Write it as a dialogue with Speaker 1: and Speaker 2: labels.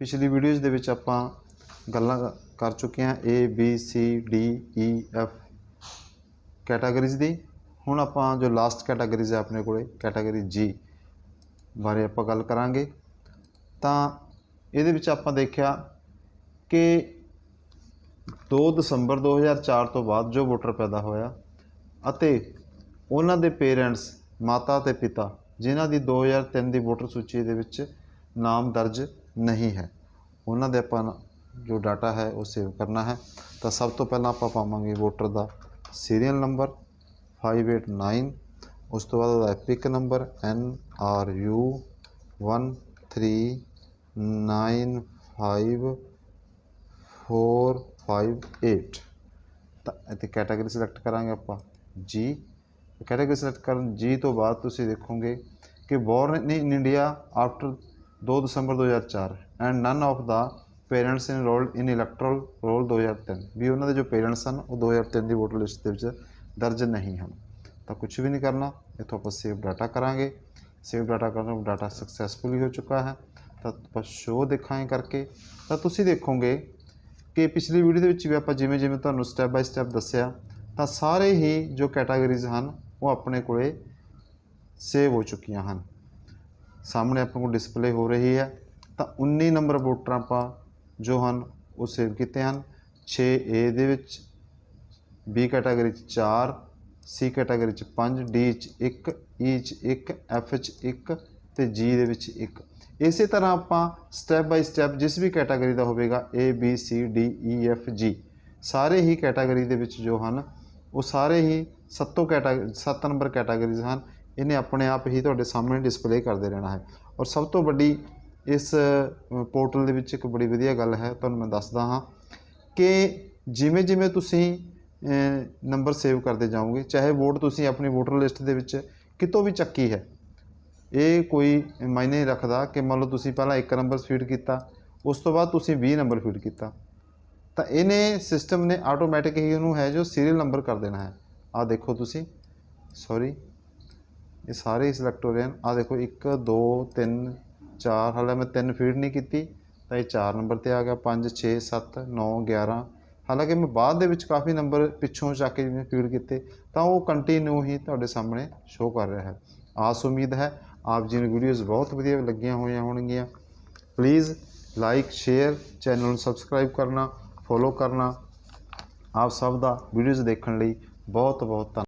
Speaker 1: ਪਿਛਲੀ ਵੀਡੀਓਜ਼ ਦੇ ਵਿੱਚ ਆਪਾਂ ਗੱਲਾਂ ਕਰ ਚੁੱਕੇ ਹਾਂ A, B, C, D E F categories ਦੀ। ਹੁਣ ਆਪਾਂ ਜੋ ਲਾਸਟ ਕੈਟਾਗਰੀਜ਼ ਹੈ ਆਪਣੇ ਕੋਲੇ ਕੈਟਾਗਰੀ G ਬਾਰੇ ਆਪਾਂ ਗੱਲ ਕਰਾਂਗੇ। ਤਾਂ ਇਹਦੇ ਵਿੱਚ ਆਪਾਂ ਦੇਖਿਆ ਕਿ 2 ਦਸੰਬਰ 2004 ਤੋਂ ਬਾਅਦ ਜੋ ਵੋਟਰ ਪੈਦਾ ਹੋਇਆ ਅਤੇ ਉਹਨਾਂ ਦੇ ਪੇਰੈਂਟਸ ਮਾਤਾ ਤੇ ਪਿਤਾ, ਜਿਨ੍ਹਾਂ ਦੀ 2003 ਦੀ ਵੋਟਰ ਸੂਚੀ ਦੇ ਵਿੱਚ ਨਾਮ ਦਰਜ ਨਹੀਂ ਹੈ ਉਹਨਾਂ ਦੇ ਆਪਾਂ ਜੋ ਡਾਟਾ ਹੈ ਉਹ ਸੇਵ ਕਰਨਾ ਹੈ ਤਾਂ ਸਭ ਤੋਂ ਪਹਿਲਾਂ ਆਪਾਂ ਪਾਵਾਂਗੇ ਵੋਟਰ ਦਾ ਸੀਰੀਅਲ ਨੰਬਰ 589 ਉਸ ਤੋਂ ਬਾਅਦ ਉਹਦਾ EPIC number N R U 1395458 ਤਾਂ ਇੱਥੇ ਕੈਟਾਗਰੀ ਸਿਲੈਕਟ ਕਰਾਂਗੇ ਆਪਾਂ ਜੀ ਕੈਟਾਗਰੀ ਸਿਲੈਕਟ ਕਰਨ ਜੀ ਤੋਂ ਬਾਅਦ ਤੁਸੀਂ ਦੇਖੋਗੇ ਕਿ born in India after 2 December 2004 and none of the parents enrolled in electoral roll 2003 ਵੀ ਉਹਨਾਂ ਦੇ ਜੋ ਪੇਰੈਂਟਸ ਹਨ ਉਹ 2003 ਦੀ ਵੋਟਰ ਲਿਸਟ ਦੇ ਵਿੱਚ ਦਰਜ ਨਹੀਂ ਹਨ। ਤਾਂ ਕੁਝ ਵੀ ਨਹੀਂ ਕਰਨਾ, ਇੱਥੋਂ ਆਪਾਂ ਸੇਵ ਡਾਟਾ ਕਰਾਂਗੇ। ਸੇਵ ਡਾਟਾ ਕਰਨ ਡਾਟਾ ਸਕਸੈਸਫੁਲੀ ਹੋ ਚੁੱਕਾ ਹੈ। ਤਾਂ ਆਪਾਂ ਸ਼ੋ ਦੇਖਾਂਗੇ ਕਰਕੇ। ਤਾਂ ਤੁਸੀਂ ਦੇਖੋਗੇ ਕਿ ਪਿਛਲੀ ਵੀਡੀਓ ਦੇ ਵਿੱਚ ਵੀ ਆਪਾਂ ਜਿਵੇਂ ਜਿਵੇਂ ਤੁਹਾਨੂੰ ਸਟੈਪ ਬਾਈ ਸਟੈਪ ਦੱਸਿਆ, ਤਾਂ ਸਾਰੇ ਹੀ ਜੋ ਕੈਟਾਗਰੀਜ਼ ਹਨ, ਉਹ ਆਪਣੇ ਕੋਲੇ ਸੇਵ ਹੋ ਚੁੱਕੀਆਂ ਹਨ। ਸਾਹਮਣੇ ਆਪਾਂ ਕੋਲ ਡਿਸਪਲੇ ਹੋ ਰਹੀ ਹੈ। ਤਾਂ 19 ਨੰਬਰ ਵੋਟਰ ਆਪਾਂ ਜੋ ਹਨ, ਉਹ ਸੇਵ ਕੀਤੇ ਹਨ। 6A ਦੇ ਵਿੱਚ, B ਕੈਟਾਗਰੀ 'ਚ 4 C ਕੈਟਾਗਰੀ 'ਚ 5 D 'ਚ 1 E 'ਚ 1 F 'ਚ 1 ਤੇ G ਦੇ ਵਿੱਚ 1 ਇਸੇ ਤਰ੍ਹਾਂ ਆਪਾਂ ਸਟੈਪ ਬਾਈ ਸਟੈਪ ਜਿਸ ਵੀ ਕੈਟਾਗਰੀ ਦਾ ਹੋਵੇਗਾ, A, B, C, D E F, G, ਸਾਰੇ ਹੀ ਕੈਟਾਗਰੀ ਦੇ ਵਿੱਚ ਜੋ ਹਨ, ਉਹ ਸਾਰੇ ਹੀ ਸੱਤੋਂ ਕੈਟਾਗਰੀ 7 ਨੰਬਰ ਕੈਟਾਗਰੀਜ਼ ਹਨ। ਇਹਨੇ ਆਪਣੇ ਆਪ ਹੀ ਤੁਹਾਡੇ ਸਾਹਮਣੇ ਡਿਸਪਲੇ ਕਰਦੇ ਰਹਿਣਾ ਹੈ। ਔਰ ਸਭ ਤੋਂ ਵੱਡੀ ਇਸ ਪੋਰਟਲ ਦੇ ਵਿੱਚ ਇੱਕ ਬੜੀ ਵਧੀਆ ਗੱਲ ਹੈ, ਤੁਹਾਨੂੰ ਮੈਂ ਦੱਸਦਾ ਹਾਂ ਕਿ ਜਿਵੇਂ ਜਿਵੇਂ ਤੁਸੀਂ ਨੰਬਰ ਸੇਵ ਕਰਦੇ ਜਾਓਗੇ, ਚਾਹੇ ਵੋਟ ਤੁਸੀਂ ਆਪਣੀ ਵੋਟਰ ਲਿਸਟ ਦੇ ਵਿੱਚ ਕਿਤੋਂ ਵੀ ਚੱਕੀ ਹੈ, ਇਹ ਕੋਈ ਮਾਇਨੇ ਰੱਖਦਾ ਕਿ ਮੰਨ ਲਓ ਤੁਸੀਂ ਪਹਿਲਾਂ ਇੱਕ ਨੰਬਰ ਫੀਡ ਕੀਤਾ, ਉਸ ਤੋਂ ਬਾਅਦ ਤੁਸੀਂ 20 ਨੰਬਰ ਫੀਡ ਕੀਤਾ। ਤਾਂ ਇਹਨੇ ਸਿਸਟਮ ਨੇ ਆਟੋਮੈਟਿਕ ਹੀ ਉਹਨੂੰ ਹੈ ਜੋ ਸੀਰੀਅਲ ਨੰਬਰ ਕਰ ਦੇਣਾ ਹੈ। ਆਹ ਦੇਖੋ ਤੁਸੀਂ ਸੌਰੀ ਇਹ ਸਾਰੇ ਸਿਲੈਕਟ ਹੋ ਰਹੇ ਹਨ ਆਹ ਦੇਖੋ 1 2 3 4 ਹਾਲੇ ਮੈਂ 3 ਫੀਡ ਨਹੀਂ ਕੀਤੀ, ਤਾਂ ਇਹ 4 ਨੰਬਰ ਤੇ ਆ ਗਿਆ 5 6 7 9 11 ਹਾਲਾਂਕਿ ਮੈਂ ਬਾਅਦ ਦੇ ਵਿੱਚ ਕਾਫੀ ਨੰਬਰ ਪਿੱਛੋਂ ਚੱਕ ਕੇ ਜਿਵੇਂ ਫੀਡ ਕੀਤੇ, ਤਾਂ ਉਹ ਕੰਟੀਨਿਊ ਹੀ ਤੁਹਾਡੇ ਸਾਹਮਣੇ ਸ਼ੋ ਕਰ ਰਿਹਾ ਹੈ। ਆਸ, ਉਮੀਦ ਹੈ, ਆਪ ਜੀ ਨੂੰ ਵੀਡੀਓਜ਼ ਬਹੁਤ ਵਧੀਆ ਲੱਗੀਆਂ ਹੋਈਆਂ ਹੋਣਗੀਆਂ। ਪਲੀਜ਼ ਲਾਈਕ ਸ਼ੇਅਰ ਚੈਨਲ ਨੂੰ ਸਬਸਕ੍ਰਾਈਬ ਕਰਨਾ ਫੋਲੋ ਕਰਨਾ। ਆਪ ਸਭ ਦਾ ਵੀਡੀਓਜ਼ ਦੇਖਣ ਲਈ ਬਹੁਤ ਬਹੁਤ ਧੰਨ